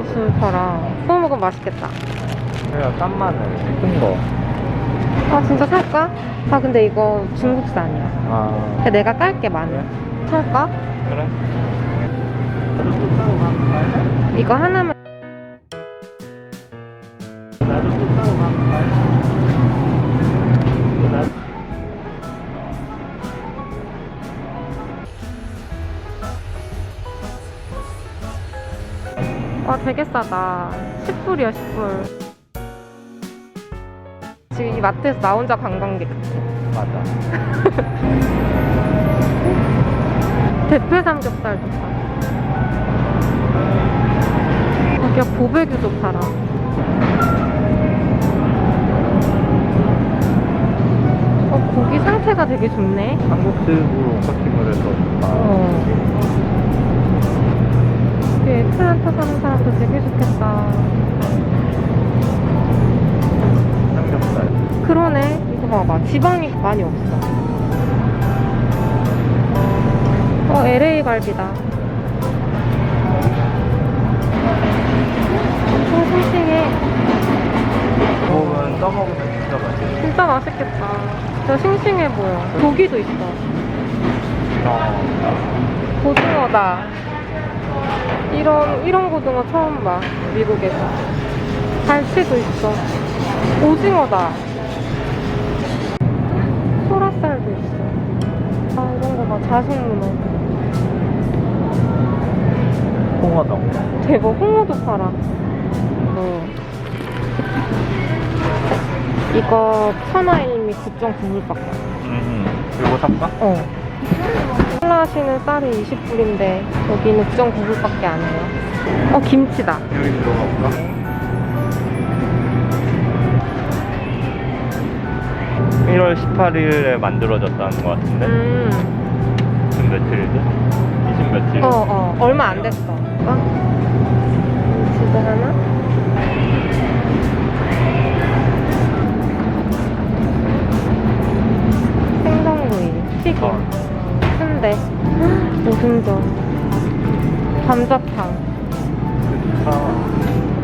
무슨 팔아. 구워 먹으면 맛있겠다. 그냥 싼 마늘 큰 거. 아 진짜 살까? 아 근데 이거 중국산이야. 아 근데 내가 깔게 마늘. 살까? 그래? 이거 하나만. 나도 또 따로 가면 와 되게 싸다. 10불이야 10불. 지금 이 마트에서 나 혼자 관광객 같아. 맞아. 대패 삼겹살도 팔아. 여기가 보베규도 팔아. 어, 고기 상태가 되게 좋네. 한국식으로 커팅을 해서 아, 어. 여기 에플란타 사는 사람도 되게 좋겠다. 삼겹살. 그러네. 이거 봐봐. 지방이 많이 없어. 어, LA 갈비다. 오, 싱싱해. 부분 떠먹으면 진짜 맛있어. 진짜 맛있겠다. 진짜 싱싱해 보여. 고기도 있어. 어. 고등어다. 이런, 이런 고등어 처음 봐. 미국에서. 갈치도 있어. 오징어다. 소라살도 있어. 아, 이런 거 봐. 자식문어. 홍어동. 대박. 홍어도 팔아. 어. 이거 천하일미 9.9불 밖에. 음. 이거 살까? 어. 플라시는 쌀이 20불인데 여기는 9.9불밖에 안 해요. 어 김치다. 여기 들어가 볼까? (1월 18일에) 만들어졌다는 것 같은데 음. 지금 며칠이지? 20 며칠? 어 어. 얼마 안 됐어. 어? 김치도 하나. 이, 튀김, 어. 순대, 오순전, 감자탕. 아,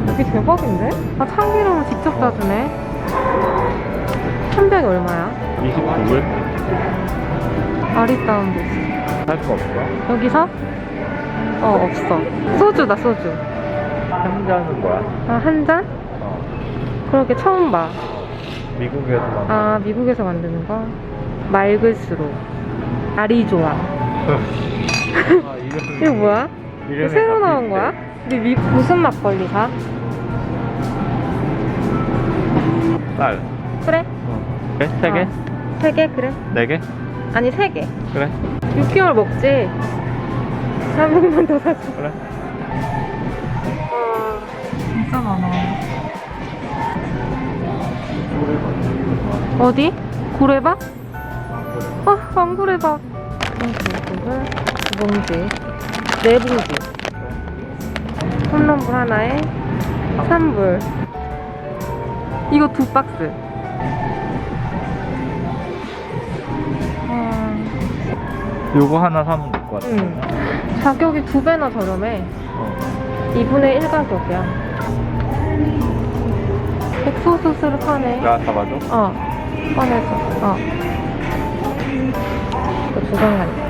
여기 대박인데? 아 참기름을 직접 싸주네. 한 병이 얼마야? 29불? 아리따움도 있어. 살거 없어? 여기서? 어 없어. 소주다 소주. 한 잔은 뭐야? 아 한 잔? 어. 그렇게 처음 봐. 미국에서만 아 미국에서 만드는 거? 말글수록 아리조아. 아, 이거 뭐야? 이거 새로 다 나온. 거야? 우리 미 무슨 막걸리 사? 쌀 그래? 어. 그래? 세 개? 어. 세 개? 그래? 네 개? 아니 세 개. 그래? 6개월 먹지. 한 병만 더 사줘. 그래? 진짜 많아. 어디? 고래밥? 아, 왕고래밥. 왕고래밥을 두 봉지. 네 봉지. 홈런볼 하나에 3불. 이거 두 박스. 아, 요거 하나 사면 될 것 같아 응. 가격이 두 배나 저렴해. 어. 2분의 1 가격이야. 백소소스를 파네. 내가 잡아줘? 어, 꺼내줘. 어. 이거 두장 간다.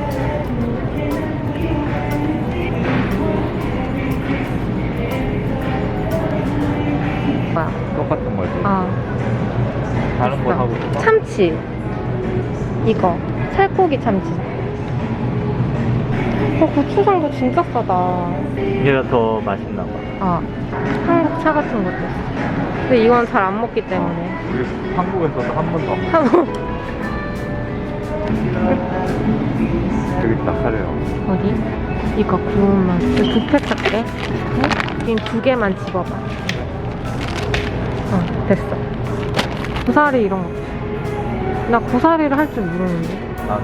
뭐야? 똑같은 거지 아, 다른 거. 사고 싶어? 참치. 이거. 살코기 참치. 어, 고추장도 진짜 싸다. 이게 더 맛있나 봐 어. 한국 차 같은 것도 있어. 근데 이건 잘 안 먹기 때문에. 우리 한국에서도 한 번도 안 먹어 하고. 여기 있다 카레요 어디? 이거 구우면 두팩 할게. 지금 두 개만 집어봐. 어, 됐어. 고사리 이런 거. 나 고사리를 할 줄 모르는데. 아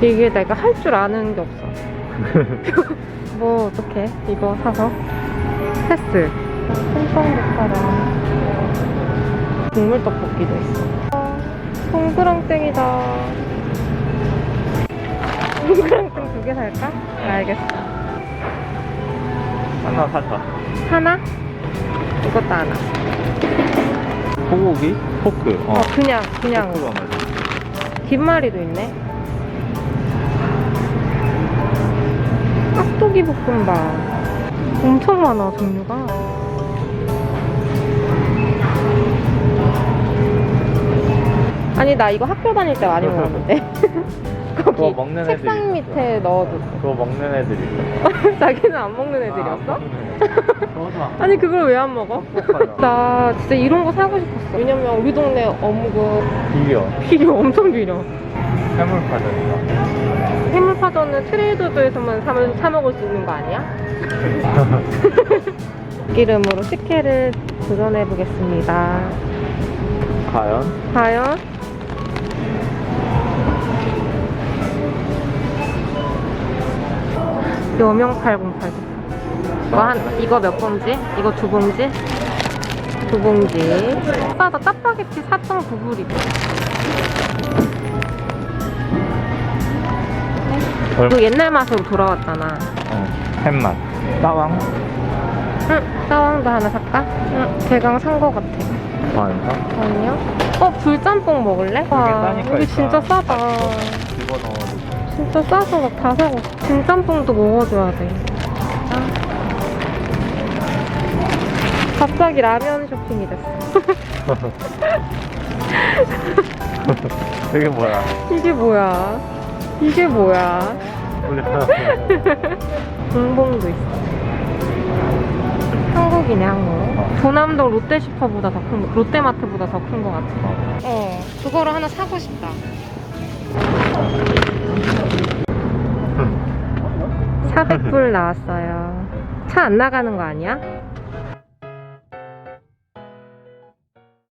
이게 내가 할 줄 아는 게 없어. 뭐 어떡해? 이거 사서 패스. 콩떡국화랑 국물 떡볶이도 있어. 어, 동그랑땡이다. 동그랑땡 두개 살까? 알겠어. 하나 사자 하나? 이것도 하나. 소고기? 포크. 어, 그냥, 그냥. 포크가 맞아. 김말이도 있네. 깍두기 볶음밥. 엄청 많아, 종류가. 아니, 나 이거 학교 다닐 때 많이 먹었는데. 그거 거기 먹는 애들 책상. 밑에 넣어뒀어. 그거 먹는 애들 있어. 자기는 안 먹는 애들이었어? 저도 안 아니, 그걸 왜 안 먹어? 먹어. 나 진짜 이런 거 사고 싶었어. 왜냐면 우리 동네 어묵은 비려. 비려, 엄청 비려. 해물파전이다. 해물파전은 트레이더조에서만 사, 사 먹을 수 있는 거 아니야? 기름으로 식혜를 도전해 보겠습니다. 과연? 과연? 여명 8080. 이거 한 이거 몇 봉지? 이거 두 봉지? 두 봉지. 싸다 짜파게티 4.9불이고. 얼... 그 옛날 맛으로 돌아왔잖아. 어, 햄맛. 따왕? 응, 따왕도 하나 살까? 응, 대강 산 거 같아. 아닌가? 아니요? 어, 불짬뽕 먹을래? 와, 싸니까 여기 진짜 싸다. 집어넣어도 진짜 싸서 막 다 사고. 진짬뽕도 먹어줘야 돼. 아. 갑자기 라면 쇼핑이 됐어. 이게 뭐야? 이게 뭐야? 이게 뭐야? 공봉도 있어. 한국이네, 한국. 어. 도남동 롯데슈퍼보다 더 큰, 거- 롯데마트보다 더 큰 거 같아. 어. 어, 그거를 하나 사고 싶다. 음. 400불 나왔어요. 차 안 나가는 거 아니야?